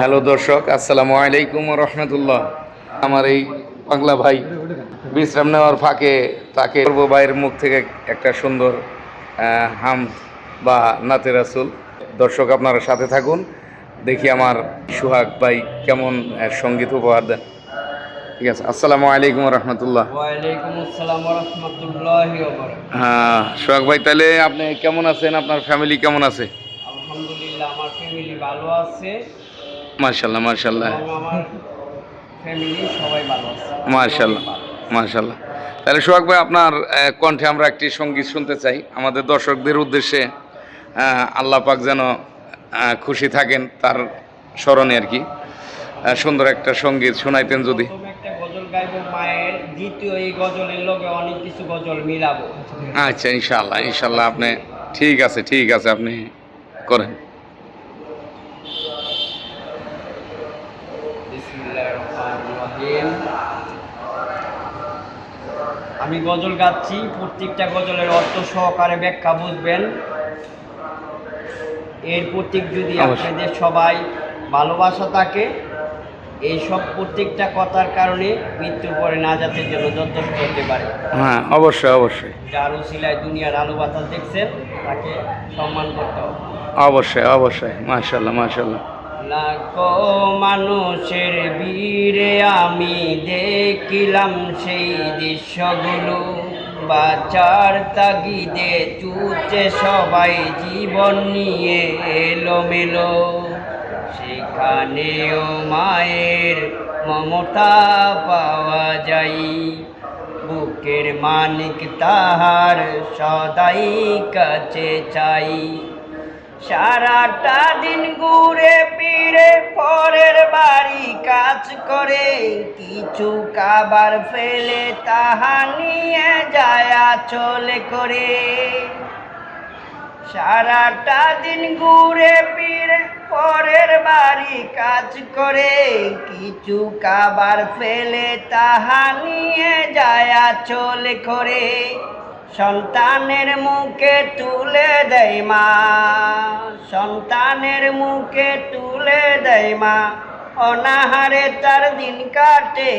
Hello দর্শক আসসালামু আলাইকুম রহমতুল্লাহ। আমার এই বাংলা ভাই বিশ্রাম নেওয়ার ফাঁকে তাকে পূর্ব ভাইয়ের মুখ থেকে একটা সুন্দর হাম বা নাতে রাসুল। দর্শক আপনারা সাথে থাকুন দেখি আমার সুহাগ ভাই কেমন সংগীত উপহার দেন। ঠিক আছে আসসালামু আলাইকুম রহমতুল্লাহ। রহমতুল্লাহ হ্যাঁ সোহাগ ভাই তাহলে আপনি কেমন আছেন? আপনার ফ্যামিলি কেমন আছে? আলহামদুলিল্লাহ আমার ফ্যামিলি ভালো আছে। মার্শাল্লাহ মার্শাল্লাহ মার্শাল্লাহ মার্শাল্লাহ তাহলে সোহাগ ভাই, আপনার কণ্ঠে আমরা একটি সংগীত শুনতে চাই। আমাদের দর্শকদের উদ্দেশ্যে আল্লাহ পাক যেন খুশি থাকেন তার স্মরণে আর কি। সুন্দর একটা সংগীত শোনাইতেন যদি। আচ্ছা ইনশাল্লাহ ইনশাল্লাহ আপনি ঠিক আছে ঠিক আছে, আপনি করেন। রহিম। আমি গজল গাচ্ছি প্রত্যেকটা গজলের অর্থ সহকারে ব্যাখ্যা বুঝবেন। এর প্রতীক যদি। আপনাদের সবাই ভালোবাসা থাকে এইসব প্রত্যেকটা কথার কারণে মৃত্যুর পরে না যাতে জন্য যথেষ্ট হতে পারে। হ্যাঁ অবশ্যই অবশ্যই। যার উসিলায় দুনিয়ার আলো বাতাস দেখছেন তাকে সম্মান করতে হবে। অবশ্যই অবশ্যই। মার্শাল্লাহ মার্শাল্লাহ লাখো মানুষের বীরে আমি দেখিলাম সেই দৃশ্যগুলো। বাচার তাগিদে চুচে সবাই জীবন নিয়ে এলো এলোমেলো। সেখানেও মায়ের মমতা পাওয়া যায়। বুকের মানিক তাহার সদাই কাছে চাই। সারাটা দিন ঘুরে পিড়ে পরের বাড়ি কাজ করে, কিছু খাবার ফেলে তাহা নিয়ে যায় চলে করে। সারাটা দিন ঘুরে ফিরে পরের বাড়ি কাজ করে, কিছু খাবার ফেলে তাহা নিয়ে যায় চলে করে। সন্তানের মুখে তুলে দেয় মা। সন্তানের মুখে তুলে দেয় মা। অনাহারে তার দিন কাটে।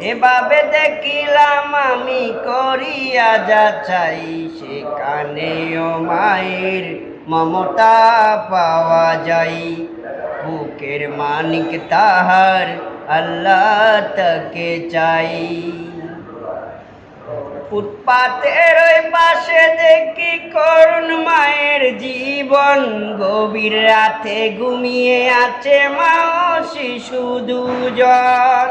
এভাবে দেখিলাম আমি করিয়া যা চাই সেখানেও মায়ের মমতা পাওয়া যায়। বুকের মানিক তাহার আল্লাহ তাকে চাই। ফুটপাতের ওই পাশে দেখি করুণ মায়ের জীবন। গভীর রাতে ঘুমিয়ে আছে মা ও শিশু দুজন।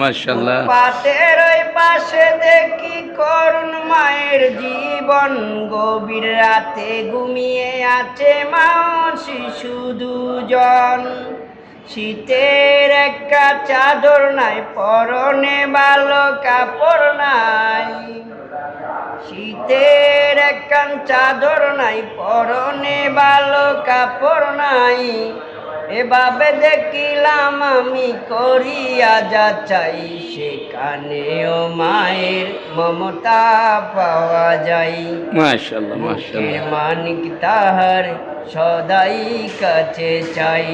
মার্শাল্লাহ পাতের ওই পাশে দেখি করুণ মায়ের জীবন। গভীর রাতে ঘুমিয়ে আছে মা ও শিশু দুজন। শীতের একটা চাদর নাই পরনে ভালো কাপড় নাই। শীতের একখান চাদর নাই পরনে ভালো কাপড় নাই। এভাবে দেখিলাম আমি করিয়া যা চাই সেখানেও মায়ের মমতা পাওয়া মুখের মানিক তাহার সদাই কাছে চাই।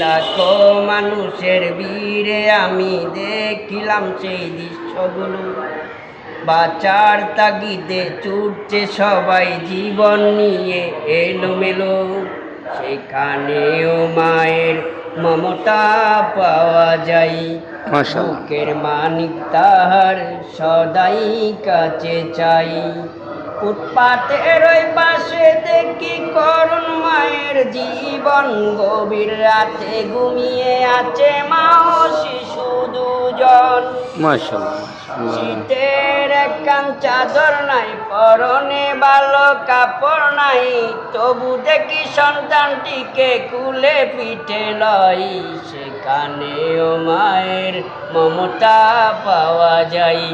লাখো মানুষের বীরে আমি দেখিলাম সেই দৃশ্যগুলো। বাচার তাগিদে ছুটছে সবাই জীবন নিয়ে এলোমেলো। সেখানেও মায়ের মমতা পাওয়া যায়। বুকের মানিক তাহার সদাই কাছে চাই। ফুটপাতের ওই পাশে জীবন গভীর রাতে ঘুমিয়ে আছে মা ও শিশু দুজন। শীতের একখান চাদর নাই পরনে ভালো কাপড় নাই তবু দেখি সন্তানটিকে কুলে পিঠে লই সেখানেও মায়ের মমতা পাওয়া যায়।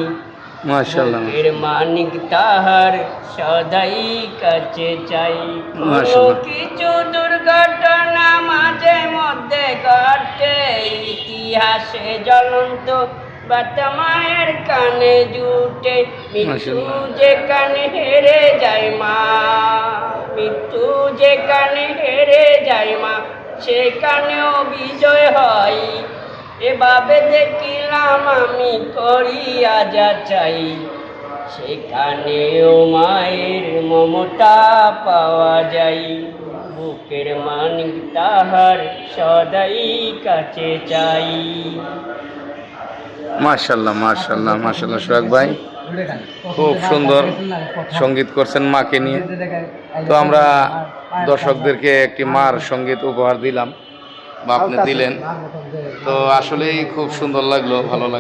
মার্শাল্লাহ বুকের মানিক তাহার সদাই কাছে চাই। কিছু দুর্ঘটনা মাঝে মধ্যে ঘটে। ইতিহাসে জ্বলন্ত বাটা মায়ের কানে জুটে। মৃত্যু মাশাআল্লাহ। যেখানে হেরে যায় মা মৃত্যু যেখানে হেরে যায় মা সেখানেও বিজয় হয়। এভাবে দেখিলাম আমি করিয়া যা চাই সেখানেও মায়ের মমতা পাওয়া যায়। বুকের মানিক তাহার সদাই কাছে চাই। মার্শাল্লাহ মার্শাল্লাহ মার্শাল্লাহ সোহাগ ভাই। খুব সুন্দর সংগীত করছেন মাকে নিয়ে। তো আমরা দর্শকদেরকে একটি মার সংগীত উপহার দিলাম। বা আপনি দিলেন। তো আসলেই খুব সুন্দর লাগল ভালো লাগল।